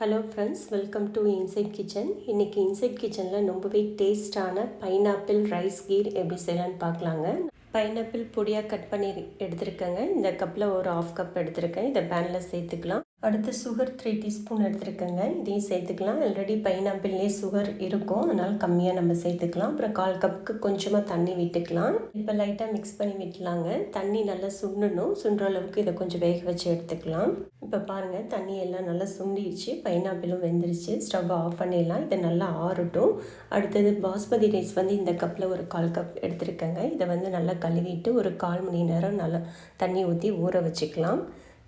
Hello friends welcome to inside kitchen இன்றைக்கி inside கிச்சனில் ரொம்பவே டேஸ்டான பைனாப்பிள் ரைஸ் கீர் எப்படி செய்யலான்னு பார்க்கலாங்க. பைனாப்பிள் பொடியாக கட் பண்ணி எடுத்திருக்கேங்க. இந்த கப்பில் ஒரு ஆஃப் கப் எடுத்திருக்கேன். இதை பேனில் சேர்த்துக்கலாம். அடுத்து சுகர் த்ரீ டீஸ்பூன் எடுத்துருக்கேங்க. இதையும் சேர்த்துக்கலாம். ஆல்ரெடி பைனாப்பிள்லேயே சுகர் இருக்கும். அதனால் கம்மியாக நம்ம சேர்த்துக்கலாம். அப்புறம் கால் கப்புக்கு கொஞ்சமாக தண்ணி விட்டுக்கலாம். இப்போ லைட்டாக மிக்ஸ் பண்ணி விட்டுலாங்க. தண்ணி நல்லா சுண்டணும் சுண்டுற அளவுக்கு இதை கொஞ்சம் வேக வச்சு எடுத்துக்கலாம். இப்போ பாருங்கள் தண்ணி எல்லாம் நல்லா சுண்டிடுச்சு. பைனாப்பிளும் வெந்துருச்சு. ஸ்டவ் ஆஃப் பண்ணிடலாம். இதை நல்லா ஆறட்டும். அடுத்தது பாஸ்மதி ரைஸ் வந்து இந்த கப்பில் ஒரு கால் கப் எடுத்துருக்கேங்க. இதை வந்து நல்லா கழுவிட்டு ஒரு கால் மணி நேரம் நல்லா தண்ணி ஊற்றி ஊற வச்சுக்கலாம்.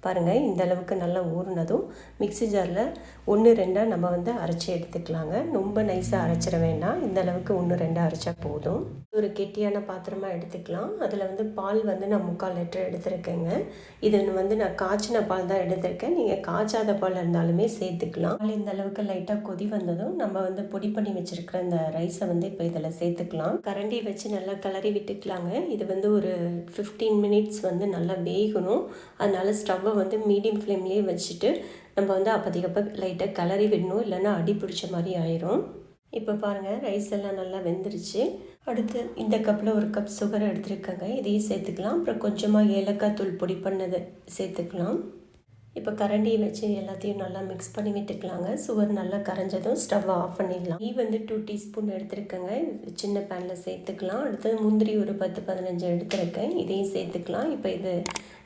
பாருங்கள் இந்த அளவுக்கு நல்லா ஊறினதும் மிக்சி ஜாரில் ஒன்று ரெண்டாக நம்ம வந்து அரைச்சி எடுத்துக்கலாங்க. ரொம்ப நைஸாக அரைச்சிட வேண்டாம். இந்த அளவுக்கு ஒன்று ரெண்டாக அரைச்சா போதும். ஒரு கெட்டியான பாத்திரமாக எடுத்துக்கலாம். அதில் வந்து பால் வந்து நான் முக்கால் லிட்டர் எடுத்திருக்கேங்க. இது வந்து நான் காய்ச்சின பால் தான் எடுத்திருக்கேன். நீங்கள் காய்ச்சாத பால் இருந்தாலுமே சேர்த்துக்கலாம். பால் இந்த அளவுக்கு லைட்டாக கொதி வந்ததும் நம்ம வந்து பொடி பண்ணி வச்சுருக்கிற இந்த ரைஸை வந்து இப்போ இதில் சேர்த்துக்கலாம். கரண்டி வச்சு நல்லா கிளறி விட்டுக்கலாங்க. இது வந்து ஒரு ஃபிஃப்டீன் மினிட்ஸ் வந்து நல்லா வேகணும். அதனால் ஸ்டவ் ஸ்டவ்வை வந்து மீடியம் ஃப்ளேம்லேயே வச்சுட்டு நம்ம வந்து அப்போதைக்கப்போ லைட்டாக கிளறி விடணும் இல்லைன்னா அடி பிடிச்ச மாதிரி ஆயிரும். இப்போ பாருங்கள் ரைஸ் எல்லாம் நல்லா வெந்துருச்சு. அடுத்து இந்த கப்பில் ஒரு கப் சுகர் எடுத்துருக்கேங்க. இதையும் சேர்த்துக்கலாம். அப்புறம் கொஞ்சமாக ஏலக்காய் தூள் பொடி பண்ணதை சேர்த்துக்கலாம். இப்போ கரண்டியை வச்சு எல்லாத்தையும் நல்லா மிக்ஸ் பண்ணி விட்டுக்கலாங்க. சுகர் நல்லா கரைஞ்சதும் ஸ்டவ் ஆஃப் பண்ணிடலாம். நெய் வந்து டூ டீஸ்பூன் எடுத்துருக்கேங்க. சின்ன பேனில் சேர்த்துக்கலாம். அடுத்தது முந்திரி ஒரு பத்து பதினஞ்சு எடுத்துருக்கேன். இதையும் சேர்த்துக்கலாம். இப்போ இது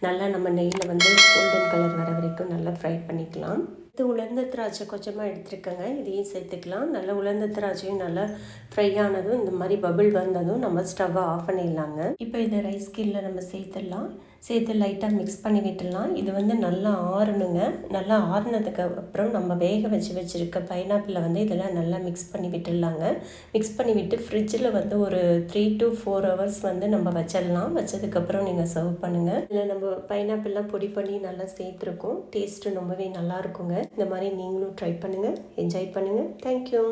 நல்லா நம்ம நெய்யில் வந்து கோல்டன் கலர் வர வரைக்கும் நல்லா ஃப்ரை பண்ணிக்கலாம். இது உலர்ந்த திராட்சை கொஞ்சமாக எடுத்துருக்கேங்க. இதையும் சேர்த்துக்கலாம். நல்லா உலர்ந்த திராட்சையும் நல்லா ஃப்ரை ஆனதும் இந்த மாதிரி பபிள் வந்ததும் நம்ம ஸ்டவ்வை ஆஃப் பண்ணிடலாங்க. இப்போ இதை ரைஸ் கீழில் நம்ம சேர்த்துடலாம். சேர்த்து லைட்டாக மிக்ஸ் பண்ணி விட்டுடலாம். இது வந்து நல்லா ஆறணுங்க. நல்லா ஆறுனதுக்கு அப்புறம் நம்ம வேக வச்சு வச்சுருக்க பைனாப்பிளை வந்து இதெல்லாம் நல்லா மிக்ஸ் பண்ணி விட்டுடலாங்க. மிக்ஸ் பண்ணி விட்டு ஃப்ரிட்ஜில் வந்து ஒரு த்ரீ டு ஃபோர் ஹவர்ஸ் வந்து நம்ம வச்சிடலாம். வச்சதுக்கப்புறம் நீங்கள் சர்வ் பண்ணுங்கள் இதில் நம்ம பைனாப்பிள்லாம் பொடி பண்ணி நல்லா சேர்த்துருக்கோம். டேஸ்ட்டு ரொம்பவே நல்லா இருக்குங்க. இந்த மாதிரி நீங்களும் ட்ரை பண்ணுங்கள் என்ஜாய் பண்ணுங்கள் தேங்க்யூ